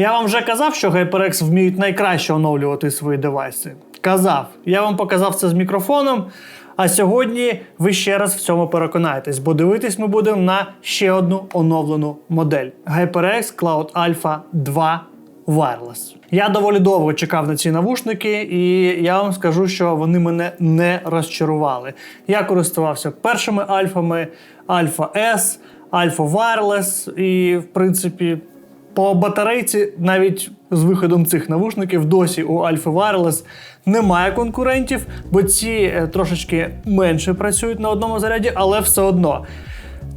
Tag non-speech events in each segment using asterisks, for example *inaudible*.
Я вам вже казав, що HyperX вміють найкраще оновлювати свої девайси. Казав. Я вам показав це з мікрофоном. А сьогодні ви ще раз в цьому переконаєтесь, бо дивитись ми будемо на ще одну оновлену модель HyperX Cloud Alpha 2 Wireless. Я доволі довго чекав на ці навушники, і я вам скажу, що вони мене не розчарували. Я користувався першими альфами Alpha S, Alpha Wireless, і в принципі. По батарейці навіть з виходом цих навушників досі у Alpha Wireless немає конкурентів, бо ці е, трошечки менше працюють на одному заряді, але все одно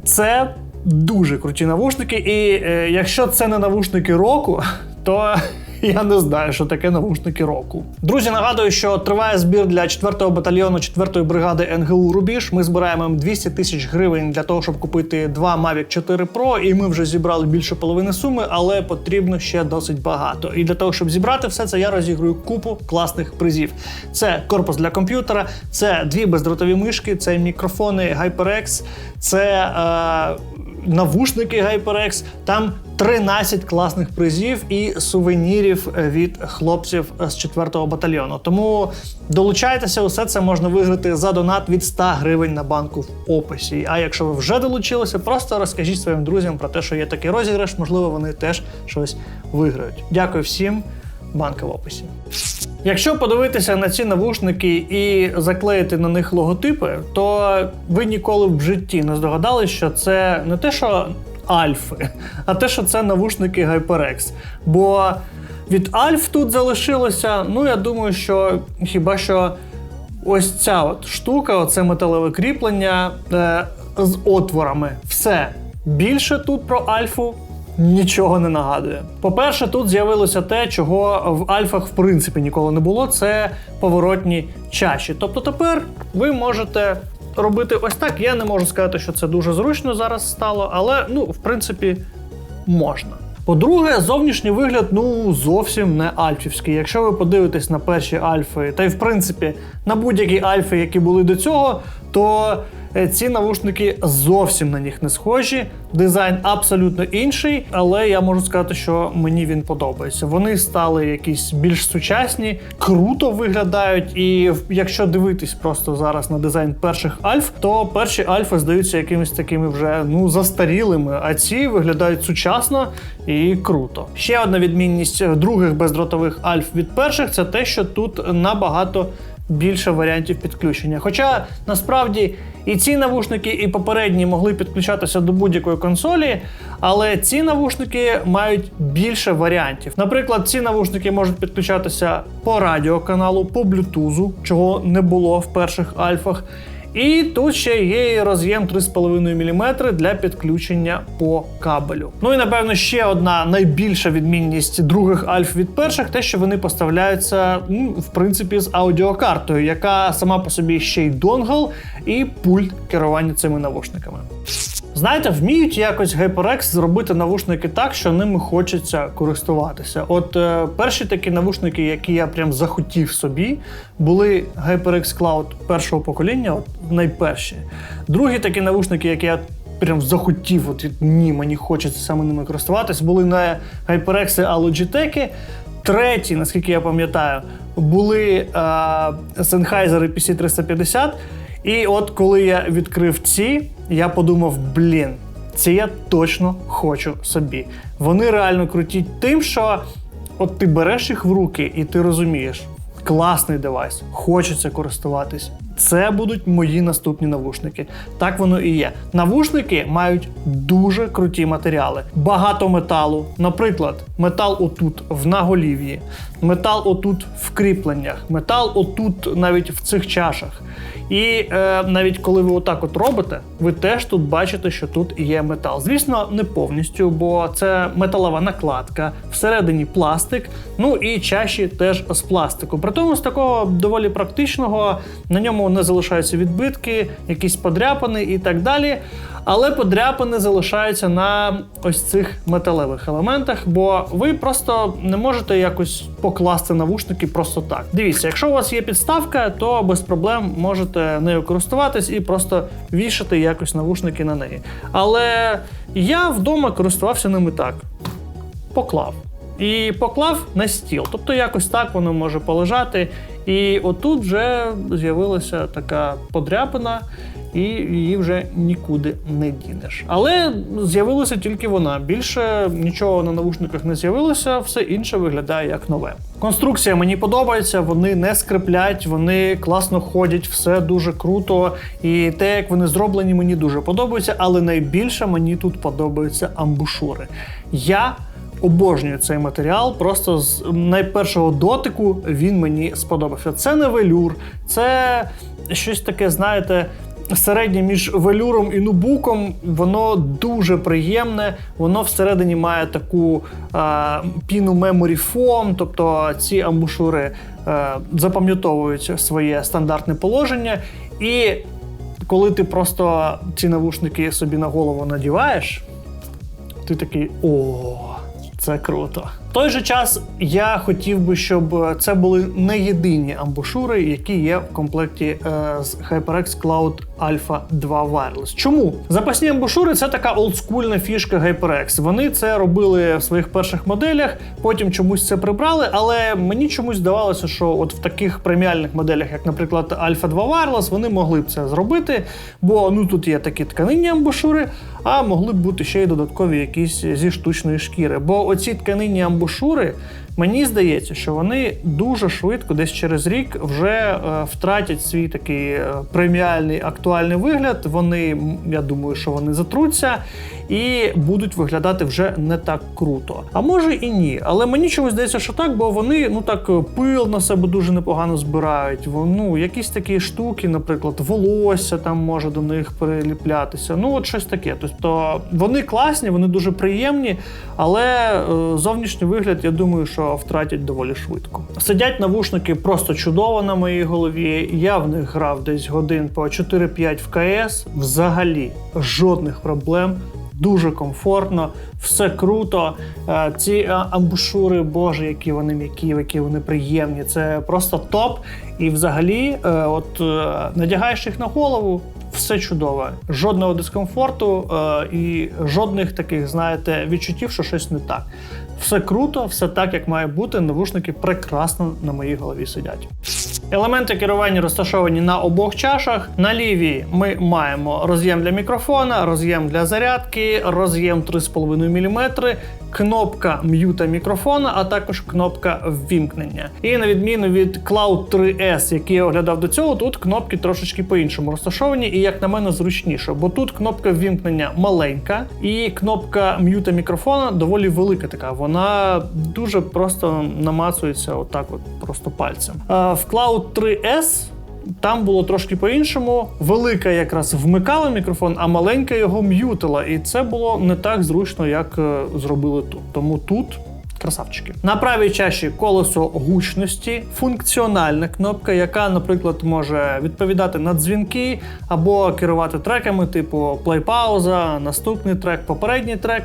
це дуже круті навушники. І е, якщо це не навушники року, *laughs* то *laughs* я не знаю, що таке навушники року. Друзі, нагадую, що триває збір для 4-го батальйону 4-ї бригади НГУ Рубіж. Ми збираємо 200 тисяч гривень для того, щоб купити два Mavic 4 Pro, і ми вже зібрали більше половини суми, але потрібно ще досить багато. І для того, щоб зібрати все це, я розіграю купу класних призів. Це корпус для комп'ютера, це дві бездротові мишки, це мікрофони HyperX, це. Е, навушники HyperX, там 13 класних призів і сувенірів від хлопців з 4-го батальйону. Тому долучайтеся, усе це можна виграти за донат від 100 гривень на банку в описі. А якщо ви вже долучилися, просто розкажіть своїм друзям про те, що є такий розіграш, можливо, вони теж щось виграють. Дякую всім, банка в описі. Якщо подивитися на ці навушники і заклеїти на них логотипи, то ви ніколи в житті не здогадались, що це не те, що альфи, а те, що це навушники HyperX. Бо від Альф тут залишилося, ну я думаю, що хіба що ось ця от штука, оце металеве кріплення е, з отворами. Все. Більше тут про Альфу нічого не нагадує. По-перше, тут з'явилося те, чого в альфах в принципі ніколи не було. Це поворотні чаші. Тобто тепер ви можете робити ось так. Я не можу сказати, що це дуже зручно зараз стало, але ну, в принципі, можна. По-друге, зовнішній вигляд ну зовсім не альфівський. Якщо ви подивитесь на перші альфи, та й в принципі на будь-які альфи, які були до цього, то ці навушники зовсім на них не схожі. Дизайн абсолютно інший, але я можу сказати, що мені він подобається. Вони стали якісь більш сучасні, круто виглядають. І якщо дивитись просто зараз на дизайн перших альф, то перші альфи здаються якимись такими вже ну застарілими, а ці виглядають сучасно і круто. Ще одна відмінність других бездротових альф від перших це те, що тут набагато більше варіантів підключення. Хоча насправді і ці навушники, і попередні могли підключатися до будь-якої консолі, але ці навушники мають більше варіантів. Наприклад, ці навушники можуть підключатися по радіоканалу, по блютузу, чого не було в перших альфах. І тут ще є роз'єм 3,5 мм для підключення по кабелю. Ну і напевно ще одна найбільша відмінність других альф від перших, те, що вони поставляються, ну, в принципі, з аудіокартою, яка сама по собі ще й донгл і пульт керування цими навушниками. Знаєте, вміють якось HyperX зробити навушники так, що ними хочеться користуватися. От е, перші такі навушники, які я прям захотів собі, були HyperX Cloud першого покоління, от найперші. Другі такі навушники, які я прям захотів, от ні, мені хочеться саме ними користуватися, були на HyperX Logitech. Треті, наскільки я пам'ятаю, були е, Sennheiser PC350. І от коли я відкрив ці, я подумав: блін, це я точно хочу собі. Вони реально круті тим, що от ти береш їх в руки, і ти розумієш, класний девайс, хочеться користуватись. Це будуть мої наступні навушники. Так воно і є. Навушники мають дуже круті матеріали. Багато металу. Наприклад, метал отут в наголів'ї, метал отут в кріпленнях, метал отут навіть в цих чашах. І е, навіть коли ви отак от робите, ви теж тут бачите, що тут є метал. Звісно, не повністю, бо це металова накладка, всередині пластик, ну і чаші теж з пластику. При тому з такого доволі практичного на ньому не залишаються відбитки, якісь подряпини і так далі. Але подряпини залишаються на ось цих металевих елементах, бо ви просто не можете якось покласти навушники просто так. Дивіться, якщо у вас є підставка, то без проблем можете нею користуватись і просто вішати якось навушники на неї. Але я вдома користувався ними так. Поклав. і поклав на стіл. Тобто якось так воно може полежати. І отут вже з'явилася така подряпина, і її вже нікуди не дінеш. Але з'явилася тільки вона. Більше нічого на навушниках не з'явилося, все інше виглядає як нове. Конструкція мені подобається, вони не скриплять, вони класно ходять, все дуже круто. І те, як вони зроблені, мені дуже подобається. Але найбільше мені тут подобаються амбушури. Я обожнюю цей матеріал. Просто з найпершого дотику він мені сподобався. Це не велюр, це щось таке, знаєте. Середнє між велюром і нубуком, воно дуже приємне. Воно всередині має таку а, піну memory foam, тобто ці амбушури а, запам'ятовують своє стандартне положення. І коли ти просто ці навушники собі на голову надіваєш, ти такий о, це круто. Той же час я хотів би, щоб це були не єдині амбушури, які є в комплекті е, з HyperX Cloud Alpha 2 Wireless. Чому? Запасні амбушури це така олдскульна фішка HyperX. Вони це робили в своїх перших моделях, потім чомусь це прибрали, але мені чомусь здавалося, що от в таких преміальних моделях, як, наприклад, Alpha 2 Wireless, вони могли б це зробити, бо ну тут є такі тканинні амбушури, а могли б бути ще й додаткові якісь зі штучної шкіри. Бо оці тканинні амбушури, мені здається, що вони дуже швидко, десь через рік, вже е, втратять свій такий е, преміальний актуальний вигляд. Вони, я думаю, що вони затруться і будуть виглядати вже не так круто. А може і ні. Але мені чомусь здається, що так, бо вони ну так е, пил на себе дуже непогано збирають. Ну, якісь такі штуки, наприклад, волосся там може до них приліплятися. Ну, от щось таке. Тобто вони класні, вони дуже приємні, але е, зовнішній вигляд, я думаю, що втратять доволі швидко. Сидять навушники просто чудово на моїй голові. Я в них грав десь годин по 4-5 в КС. Взагалі жодних проблем. Дуже комфортно, все круто. Е, Ці е, амбушури, боже, які вони м'які, які вони приємні. Це просто топ. І взагалі, е, от надягаєш їх на голову, все чудово. Жодного дискомфорту і жодних таких, знаєте, відчуттів, що щось не так. Все круто, все так, як має бути. Навушники прекрасно на моїй голові сидять. Елементи керування розташовані на обох чашах. На лівій ми маємо роз'єм для мікрофона, роз'єм для зарядки, роз'єм 3,5 мм, кнопка м'юта мікрофона, а також кнопка ввімкнення. І на відміну від Cloud 3S, який я оглядав до цього, тут кнопки трошечки по-іншому розташовані, і як на мене зручніше, бо тут кнопка ввімкнення маленька, і кнопка м'юта мікрофона доволі велика така. Вона дуже просто намацується отак, от просто пальцем. В Cloud 3S там було трошки по-іншому. Велика якраз вмикала мікрофон, а маленька його м'ютила. І це було не так зручно, як е, зробили тут. Тому тут. Красавчики. На правій чаші колесо гучності, функціональна кнопка, яка, наприклад, може відповідати на дзвінки або керувати треками, типу плей-пауза, наступний трек, попередній трек.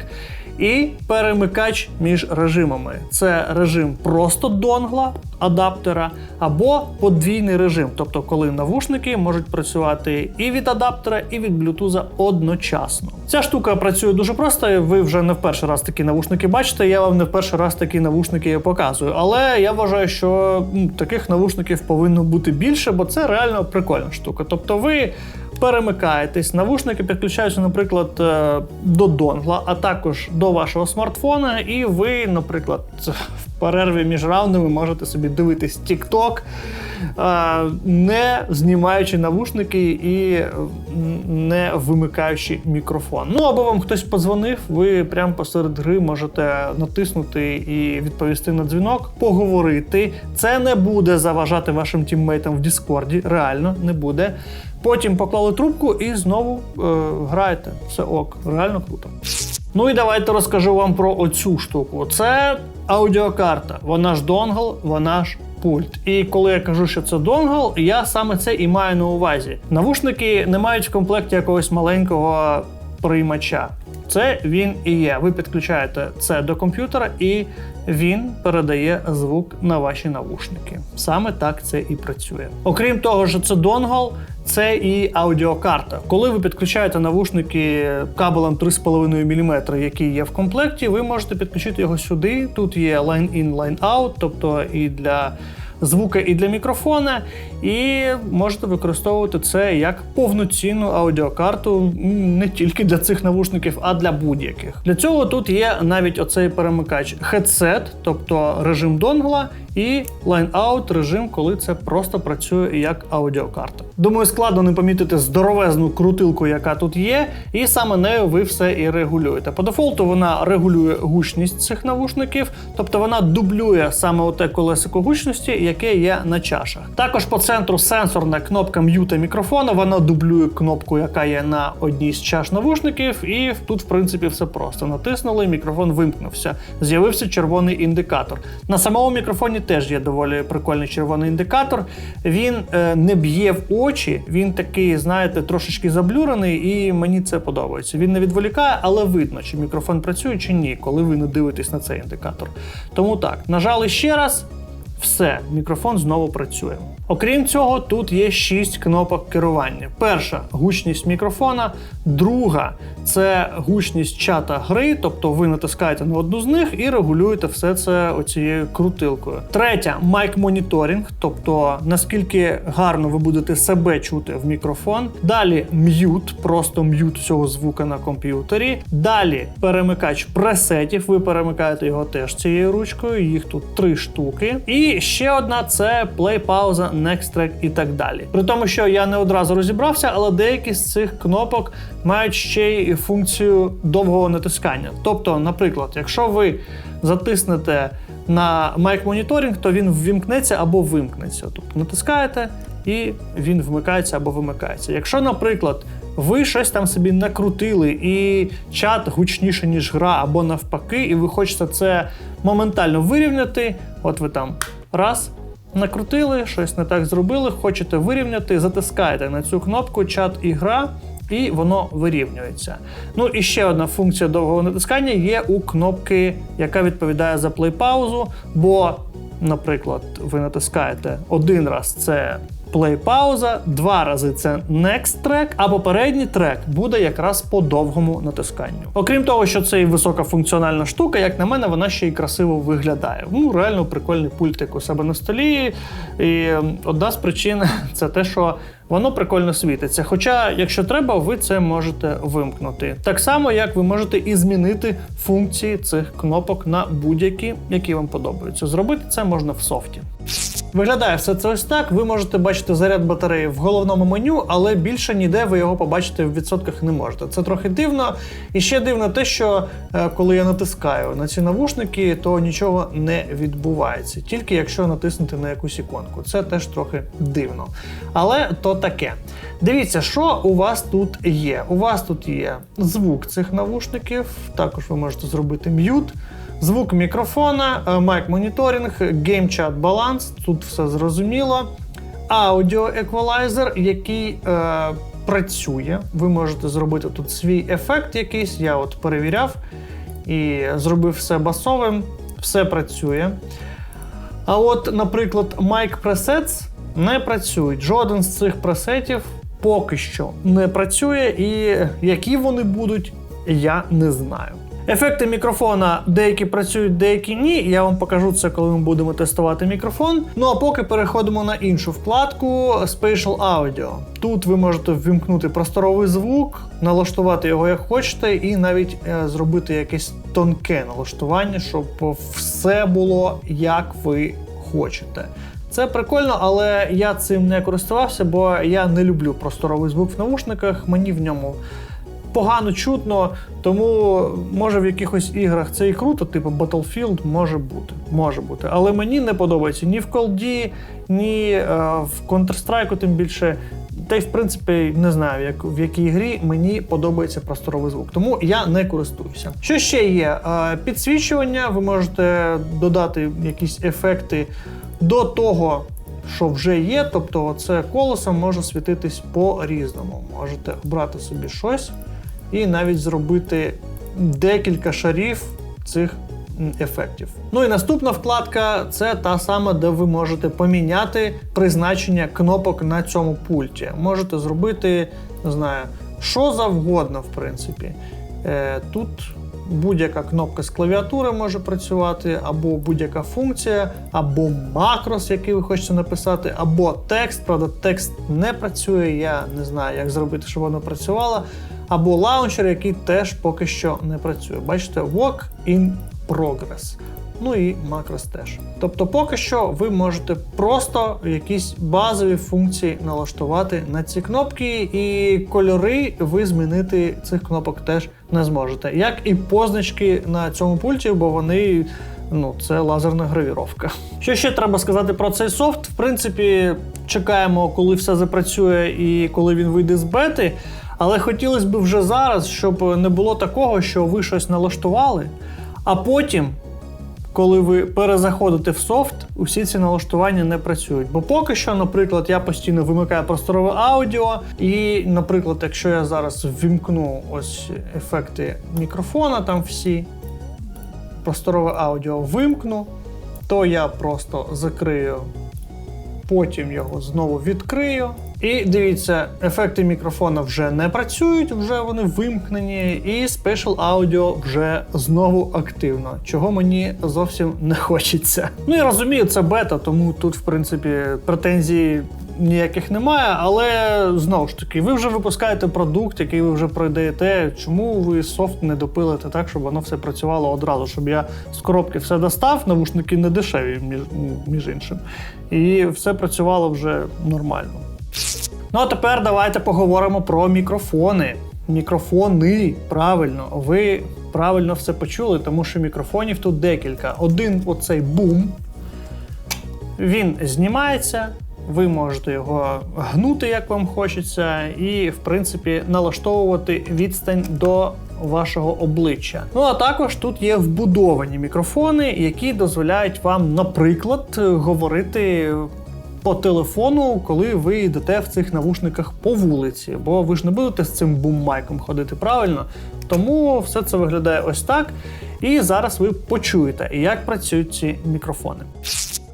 І перемикач між режимами. Це режим просто донгла, адаптера, або подвійний режим, тобто коли навушники можуть працювати і від адаптера, і від блютуза одночасно. Ця штука працює дуже просто. Ви вже не в перший раз такі навушники бачите. Я вам не в перший раз такі навушники показую. Але я вважаю, що таких навушників повинно бути більше, бо це реально прикольна штука. Тобто ви перемикаєтесь, навушники підключаються, наприклад, е, до донгла, а також до вашого смартфона, і ви, наприклад, в перерві між раундами можете собі дивитись TikTok, е, не знімаючи навушники і не вимикаючи мікрофон. Ну або вам хтось подзвонив, ви прямо посеред гри можете натиснути і відповісти на дзвінок, поговорити. Це не буде заважати вашим тіммейтам в Діскорді, реально не буде. Потім поклали трубку і знову е, граєте. Все ок, реально круто. Ну і давайте розкажу вам про оцю штуку. Це аудіокарта. Вона ж донгл, вона ж пульт. І коли я кажу, що це донгл, я саме це і маю на увазі. Навушники не мають в комплекті якогось маленького приймача. Це він і є. Ви підключаєте це до комп'ютера, і він передає звук на ваші навушники. Саме так це і працює. Окрім того, що це донгл, це і аудіокарта. Коли ви підключаєте навушники кабелем 3,5 мм, який є в комплекті, ви можете підключити його сюди. Тут є line-in, line-out, тобто і для звука, і для мікрофона, і можете використовувати це як повноцінну аудіокарту не тільки для цих навушників, а для будь-яких. Для цього тут є навіть оцей перемикач headset, тобто режим донгла, і line-out режим, коли це просто працює як аудіокарта. Думаю, складно не помітити здоровезну крутилку, яка тут є, і саме нею ви все і регулюєте. По дефолту вона регулює гучність цих навушників, тобто вона дублює саме оте колесико гучності, яке є на чашах. Також по центру сенсорна кнопка м'юта мікрофона, вона дублює кнопку, яка є на одній з чаш навушників, і тут, в принципі, все просто. Натиснули, мікрофон вимкнувся. З'явився червоний індикатор. На самому мікрофоні теж є доволі прикольний червоний індикатор. Він е, не б'є в очі, він такий, знаєте, трошечки заблюрений, і мені це подобається. Він не відволікає, але видно, чи мікрофон працює, чи ні, коли ви не дивитесь на цей індикатор. Тому так, нажали ще раз. Все, мікрофон знову працює. Окрім цього, тут є 6 кнопок керування. Перша гучність мікрофона, друга це гучність чата гри, тобто ви натискаєте на одну з них і регулюєте все це оцією крутилкою. Третя майк моніторинг, тобто наскільки гарно ви будете себе чути в мікрофон. Далі м'ют, просто м'ют цього звука на комп'ютері. Далі перемикач пресетів. Ви перемикаєте його теж цією ручкою. Їх тут три штуки. І ще одна це play, пауза, next track і так далі. При тому, що я не одразу розібрався, але деякі з цих кнопок мають ще й функцію довгого натискання. Тобто, наприклад, якщо ви затиснете на майк моніторинг, то він ввімкнеться або вимкнеться. Тобто натискаєте і він вмикається або вимикається. Якщо, наприклад, ви щось там собі накрутили, і чат гучніше, ніж гра, або навпаки, і ви хочете це моментально вирівняти. От ви там раз. Накрутили, щось не так зробили, хочете вирівняти, затискаєте на цю кнопку чат і гра, і воно вирівнюється. Ну і ще одна функція довгого натискання є у кнопки, яка відповідає за плей-паузу. Бо, наприклад, ви натискаєте один раз це плей-пауза, два рази це next track, а попередній трек буде якраз по довгому натисканню. Окрім того, що це і висока функціональна штука, як на мене, вона ще й красиво виглядає. Ну, реально прикольний пультик у себе на столі. І одна з причин *laughs* це те, що воно прикольно світиться. Хоча, якщо треба, ви це можете вимкнути. Так само, як ви можете і змінити функції цих кнопок на будь-які, які вам подобаються. Зробити це можна в софті. Виглядає все це ось так. Ви можете бачити заряд батареї в головному меню, але більше ніде ви його побачити в відсотках не можете. Це трохи дивно. І ще дивно те, що е, коли я натискаю на ці навушники, то нічого не відбувається, тільки якщо натиснути на якусь іконку. Це теж трохи дивно. Але то таке. Дивіться, що у вас тут є. У вас тут є звук цих навушників, також ви можете зробити м'ют. Звук мікрофона, е, майк моніторинг, геймчат баланс, тут все зрозуміло. Аудіо еквалайзер, який е, працює. Ви можете зробити тут свій ефект якийсь. Я от перевіряв і зробив все басовим, все працює. А от, наприклад, Mic Presets не працюють. Жоден з цих пресетів поки що не працює, і які вони будуть, я не знаю. Ефекти мікрофона деякі працюють, деякі ні. Я вам покажу це, коли ми будемо тестувати мікрофон. Ну а поки переходимо на іншу вкладку Spatial Audio. Тут ви можете ввімкнути просторовий звук, налаштувати його як хочете, і навіть е, зробити якесь тонке налаштування, щоб все було як ви хочете. Це прикольно, але я цим не користувався, бо я не люблю просторовий звук в наушниках. Мені в ньому погано чутно, тому може в якихось іграх це і круто, типу Battlefield може бути. Може бути. Але мені не подобається ні в колді, ні е, в Counter-Strike, тим більше. Та й в принципі не знаю, як в якій грі мені подобається просторовий звук, тому я не користуюся. Що ще є? Е, Підсвічування, ви можете додати якісь ефекти до того, що вже є. Тобто, це колесо може світитись по-різному. Можете обрати собі щось і навіть зробити декілька шарів цих ефектів. Ну і наступна вкладка це та сама, де ви можете поміняти призначення кнопок на цьому пульті. Можете зробити, не знаю, що завгодно, в принципі. Е, тут будь-яка кнопка з клавіатури може працювати, або будь-яка функція, або макрос, який ви хочете написати, або текст. Правда, текст не працює. Я не знаю, як зробити, щоб воно працювало. Або лаунчер, який теж поки що не працює. Бачите, Walk in Progress. Ну і макрос теж. Тобто, поки що ви можете просто якісь базові функції налаштувати на ці кнопки, і кольори ви змінити цих кнопок теж не зможете. Як і позначки на цьому пульті, бо вони. Ну, це лазерна гравіровка. Що ще треба сказати про цей софт? В принципі, чекаємо, коли все запрацює і коли він вийде з бети. Але хотілося б вже зараз, щоб не було такого, що ви щось налаштували, а потім коли ви перезаходите в софт, усі ці налаштування не працюють. Бо поки що, наприклад, я постійно вимикаю просторове аудіо, і, наприклад, якщо я зараз ввімкну ось ефекти мікрофона, там всі просторове аудіо вимкну, то я просто закрию, потім його знову відкрию. І дивіться, ефекти мікрофона вже не працюють, вже вони вимкнені, і Special Audio вже знову активно, чого мені зовсім не *laughs* хочеться. Ну і розумію, це бета, тому тут, в принципі, претензій ніяких немає. Але знову ж таки, ви вже випускаєте продукт, який ви вже продаєте. Чому ви софт не допилите так, щоб воно все працювало одразу? Щоб я з коробки все достав, навушники не дешеві, між, між іншим, і все працювало вже нормально. Ну а тепер давайте поговоримо про мікрофони. Мікрофони, правильно, ви правильно все почули, тому що мікрофонів тут декілька. Один оцей бум, він знімається, ви можете його гнути, як вам хочеться, і, в принципі, налаштовувати відстань до вашого обличчя. Ну а також тут є вбудовані мікрофони, які дозволяють вам, наприклад, говорити по телефону, коли ви йдете в цих навушниках по вулиці, бо ви ж не будете з цим бум-майком ходити правильно. Тому все це виглядає ось так. І зараз ви почуєте, як працюють ці мікрофони.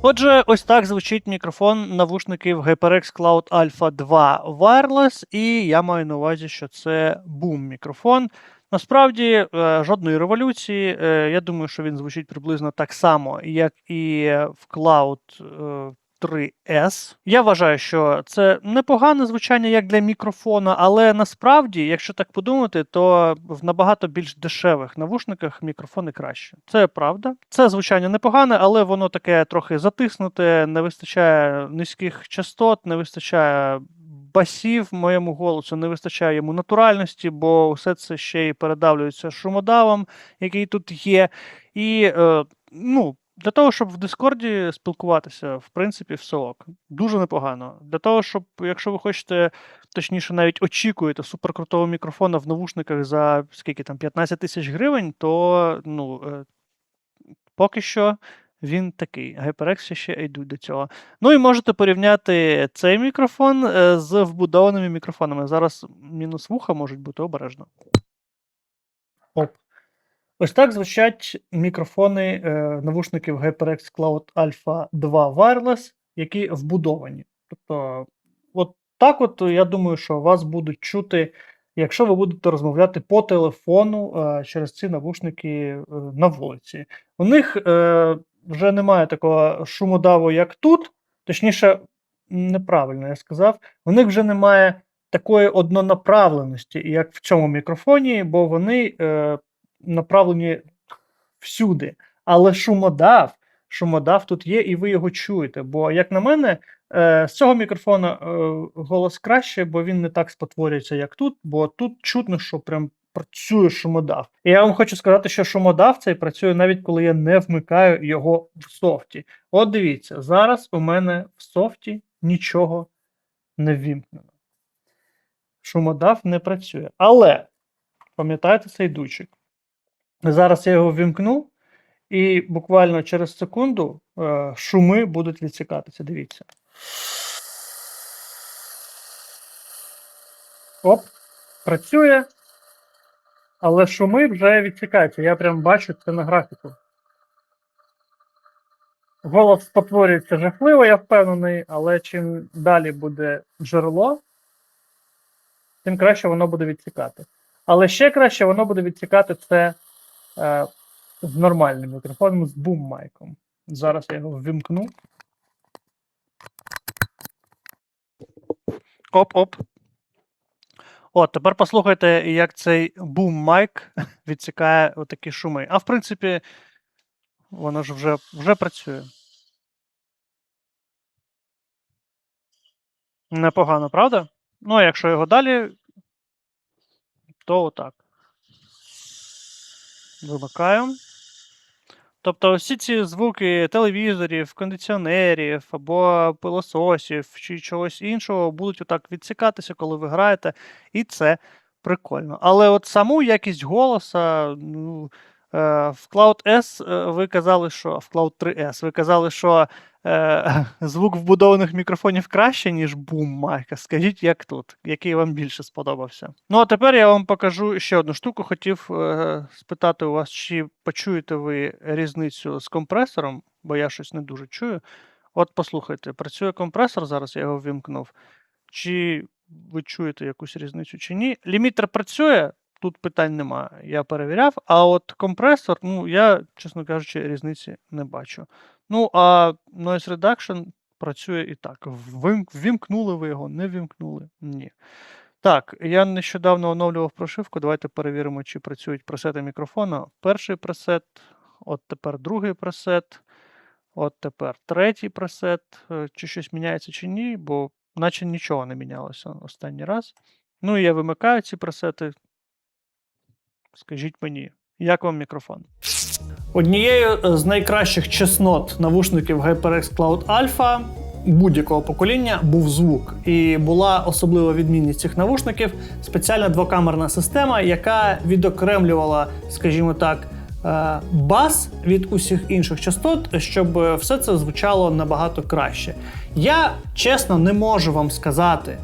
Отже, ось так звучить мікрофон навушників HyperX Cloud Alpha 2 Wireless, і я маю на увазі, що це бум-мікрофон. Насправді е, жодної революції. Е, Я думаю, що він звучить приблизно так само, як і в Cloud е, 3S. Я вважаю, що це непогане звучання як для мікрофона, але насправді, якщо так подумати, то в набагато більш дешевих навушниках мікрофони краще. Це правда. Це звучання непогане, але воно таке трохи затиснуте, не вистачає низьких частот, не вистачає. Басів моєму голосу не вистачає йому натуральності, бо все це ще й передавлюється шумодавом, який тут є. І е, ну, для того, щоб в Дискорді спілкуватися, в принципі, все ок. Дуже непогано. Для того, щоб, якщо ви хочете, точніше, навіть очікуєте суперкрутого мікрофона в навушниках за скільки там 15 тисяч гривень, то ну, е, поки що. Він такий. HyperX ще йдуть до цього. Ну і можете порівняти цей мікрофон е, з вбудованими мікрофонами. Зараз мінус вуха можуть бути обережно. Оп. Ось так звучать мікрофони е, навушників HyperX Cloud Alpha 2 Wireless, які вбудовані. Тобто, от так от я думаю, що вас будуть чути, якщо ви будете розмовляти по телефону е, через ці навушники е, на вулиці. У них е, вже немає такого шумодаву, як тут. Точніше, неправильно я сказав, у них вже немає такої однонаправленості, як в цьому мікрофоні, бо вони. Е, направлені всюди. Але шумодав, шумодав тут є, і ви його чуєте. Бо, як на мене, е, з цього мікрофона е, голос краще, бо він не так спотворюється, як тут, бо тут чутно, що прям працює шумодав. І я вам хочу сказати, що шумодав цей працює навіть коли я не вмикаю його в софті. От дивіться, зараз у мене в софті нічого не ввімкнено. Шумодав не працює. Але пам'ятаєте цей дучик? Зараз я його вімкну, і буквально через секунду е, шуми будуть відсікатися. Дивіться. Оп, працює. Але шуми вже відсікаються. Я прям бачу це на графіку. Голос спотворюється жахливо, я впевнений, але чим далі буде джерело, тим краще воно буде відсікати. Але ще краще воно буде відсікати це е, з нормальним мікрофоном, з бум-майком. Зараз я його ввімкну. Оп-оп. От, тепер послухайте, як цей бум-майк *laughs* відсікає отакі шуми. А в принципі, воно ж вже, вже працює. Непогано, правда? Ну, а якщо його далі, то отак. Вимикаю. Тобто всі ці звуки телевізорів, кондиціонерів або пилососів чи чогось іншого будуть отак відсікатися, коли ви граєте, і це прикольно. Але от саму якість голоса, ну, е, в Cloud S е, ви казали, що в Cloud 3S ви казали, що е, *laughs* звук вбудованих мікрофонів краще, ніж бум майка. Скажіть, як тут? Який вам більше сподобався? Ну, а тепер я вам покажу ще одну штуку. Хотів е, спитати у вас, чи почуєте ви різницю з компресором, бо я щось не дуже чую. От послухайте, працює компресор, зараз я його ввімкнув. Чи ви чуєте якусь різницю чи ні? Лімітер працює, тут питань немає. Я перевіряв. А от компресор, ну, я, чесно кажучи, різниці не бачу. Ну, а Noise Reduction працює і так. Ввімкнули ви його, не ввімкнули? Ні. Так, я нещодавно оновлював прошивку. Давайте перевіримо, чи працюють пресети мікрофона. Перший пресет, от тепер другий пресет, от тепер третій пресет. Е, Чи щось міняється, чи ні, бо наче нічого не мінялося останній раз. Ну і я вимикаю ці пресети. Скажіть мені, як вам мікрофон? Однією з найкращих чеснот навушників HyperX Cloud Alpha будь-якого покоління був звук. І була особлива відмінність цих навушників спеціальна двокамерна система, яка відокремлювала, скажімо так, е, бас від усіх інших частот, щоб е, все це звучало набагато краще. Я чесно не можу вам сказати,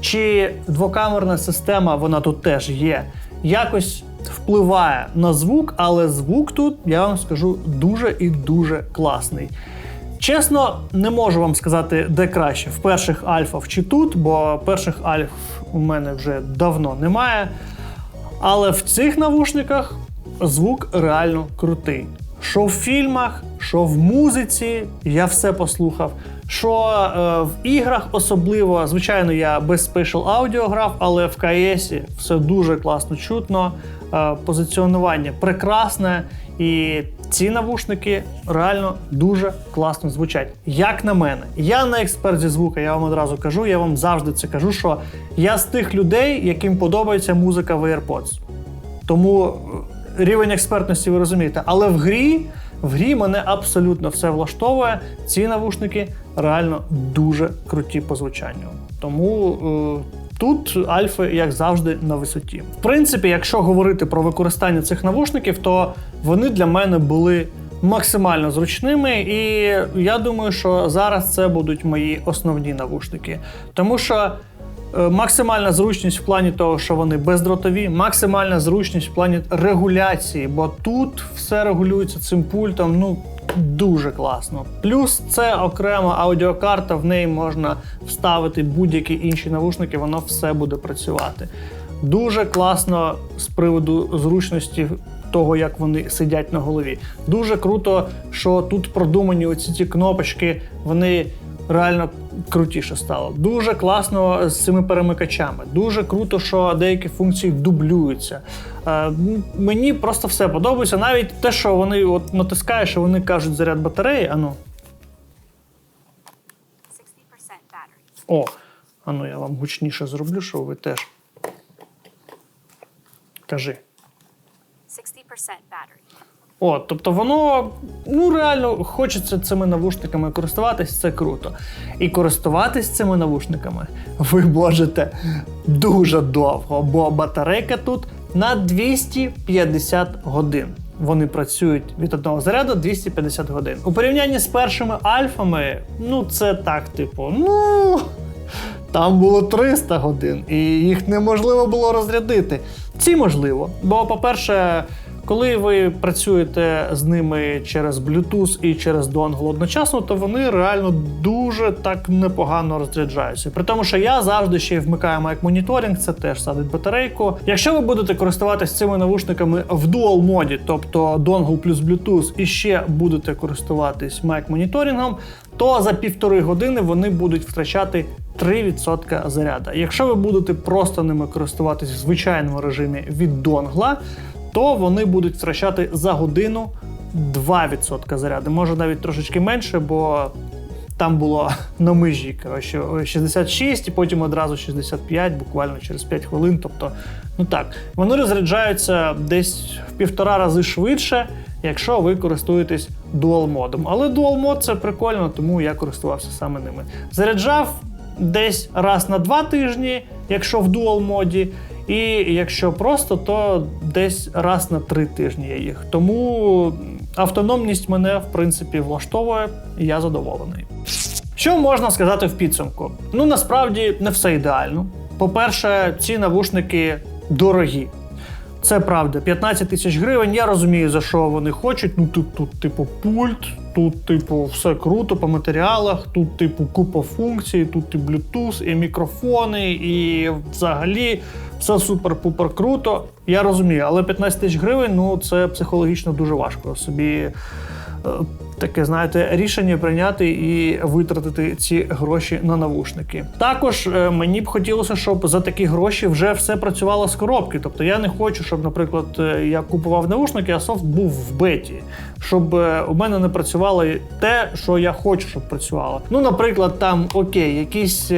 чи двокамерна система, вона тут теж є, якось впливає на звук, але звук тут, я вам скажу, дуже і дуже класний. Чесно, не можу вам сказати, де краще в перших альфах чи тут, бо перших альф у мене вже давно немає. Але в цих навушниках звук реально крутий. Що в фільмах, що в музиці, я все послухав. Що е, в іграх особливо, звичайно, я без Spatial Audio грав, але в КС все дуже класно чутно. Е, позиціонування прекрасне, і ці навушники реально дуже класно звучать. Як на мене, я не експерт зі звука, я вам одразу кажу, я вам завжди це кажу, що я з тих людей, яким подобається музика в AirPods. Тому е, рівень експертності ви розумієте. Але в грі, в грі мене абсолютно все влаштовує. Ці навушники реально дуже круті по звучанню. Тому е, тут альфи, як завжди, на висоті. В принципі, якщо говорити про використання цих навушників, то вони для мене були максимально зручними, і я думаю, що зараз це будуть мої основні навушники. Тому що Максимальна зручність в плані того, що вони бездротові, максимальна зручність в плані регуляції, бо тут все регулюється цим пультом. Ну дуже класно. Плюс це окрема аудіокарта, в неї можна вставити будь-які інші навушники, воно все буде працювати. Дуже класно з приводу зручності того, як вони сидять на голові. Дуже круто, що тут продумані оці ці кнопочки, вони реально крутіше стало. Дуже класно з цими перемикачами. Дуже круто, що деякі функції дублюються. Е, мені просто все подобається. Навіть те, що вони от натискаєш, і вони кажуть заряд батареї. Ану, 60% battery. о, ану, я вам гучніше зроблю, що ви теж. Кажи. 60% battery. О, тобто воно ну реально хочеться цими навушниками користуватись, це круто. І користуватись цими навушниками ви можете дуже довго, бо батарейка тут на 250 годин. Вони працюють від одного заряду 250 годин. У порівнянні з першими альфами, ну це так, типу, ну. Там було 300 годин, і їх неможливо було розрядити. Ці можливо. Бо, по-перше, Коли ви працюєте з ними через Bluetooth і через донгл одночасно, то вони реально дуже так непогано розряджаються. При тому, що я завжди ще й вмикаю майк моніторинг, це теж садить батарейку. Якщо ви будете користуватися цими навушниками в дуал моді, тобто донгл плюс Bluetooth, і ще будете користуватись майк моніторингом, то за півтори години вони будуть втрачати 3% заряду. Якщо ви будете просто ними користуватись в звичайному режимі від донгла, то вони будуть втрачати за годину 2% заряду. Може навіть трошечки менше, бо там було *laughs* на межі коротше, 66 і потім одразу 65, буквально через 5 хвилин. Тобто, ну так, вони розряджаються десь в півтора рази швидше, якщо ви користуєтесь дуал модом. Але дуал мод це прикольно, тому я користувався саме ними. Заряджав десь раз на два тижні, якщо в дуал моді. І якщо просто, то десь раз на три тижні я їх. Тому автономність мене в принципі влаштовує, і я задоволений. Що можна сказати в підсумку? Ну насправді не все ідеально. По-перше, ці навушники дорогі. Це правда, 15 тисяч гривень. Я розумію, за що вони хочуть. Ну тут, тут, типу, пульт, тут, типу, все круто по матеріалах, тут, типу, купа функцій, тут і Bluetooth, і мікрофони, і взагалі все супер-пупер круто. Я розумію, але 15 тисяч гривень ну це психологічно дуже важко собі. Таке, знаєте, рішення прийняти і витратити ці гроші на навушники. Також е, мені б хотілося, щоб за такі гроші вже все працювало з коробки. Тобто я не хочу, щоб, наприклад, е, я купував навушники, а софт був в беті, щоб е, у мене не працювало те, що я хочу, щоб працювало. Ну, наприклад, там окей, якісь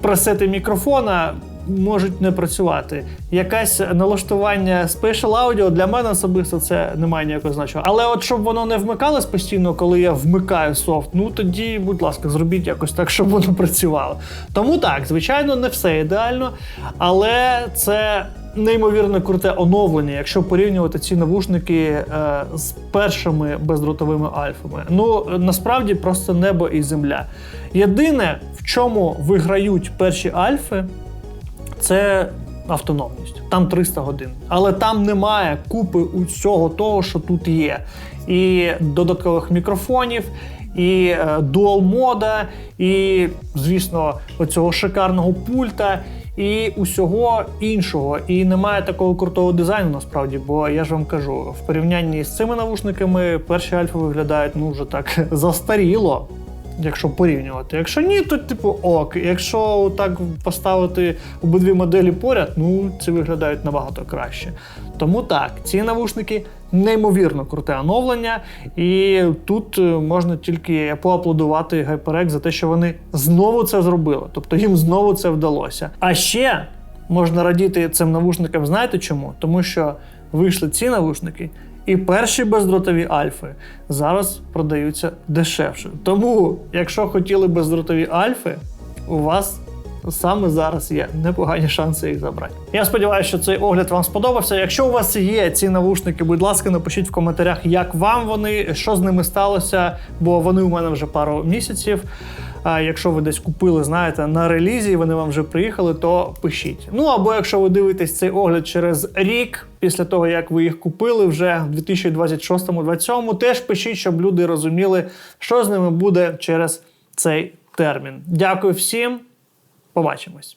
пресети мікрофона можуть не працювати. Якесь налаштування Spatial Audio для мене особисто це не має ніякого значення. Але от щоб воно не вмикалось постійно, коли я вмикаю софт, ну тоді, будь ласка, зробіть якось так, щоб воно працювало. Тому так, звичайно, не все ідеально, але це. Неймовірно круте оновлення, якщо порівнювати ці навушники е, з першими бездротовими альфами. Ну насправді просто небо і земля. Єдине, в чому виграють перші альфи, це автономність. Там 300 годин. Але там немає купи усього того, що тут є. І додаткових мікрофонів, і е, дуал мода, і, звісно, оцього шикарного пульта. І усього іншого, і немає такого крутого дизайну насправді, бо я ж вам кажу, в порівнянні з цими навушниками перші альфа виглядають ну вже так *laughs* застаріло якщо порівнювати. Якщо ні, то типу ок. Якщо так поставити обидві моделі поряд, ну ці виглядають набагато краще. Тому так, ці навушники неймовірно круте оновлення, і тут е, можна тільки поаплодувати HyperX за те, що вони знову це зробили. Тобто їм знову це вдалося. А ще можна радіти цим навушникам, знаєте чому? Тому що вийшли ці навушники. І перші бездротові альфи зараз продаються дешевше. Тому, якщо хотіли бездротові альфи, у вас саме зараз є непогані шанси їх забрати. Я сподіваюся, що цей огляд вам сподобався. Якщо у вас є ці навушники, будь ласка, напишіть в коментарях, як вам вони, що з ними сталося, бо вони у мене вже пару місяців. А якщо ви десь купили, знаєте, на релізі, і вони вам вже приїхали, то пишіть. Ну або якщо ви дивитесь цей огляд через рік, після того як ви їх купили, вже в 2026-2027, теж пишіть, щоб люди розуміли, що з ними буде через цей термін. Дякую всім, побачимось.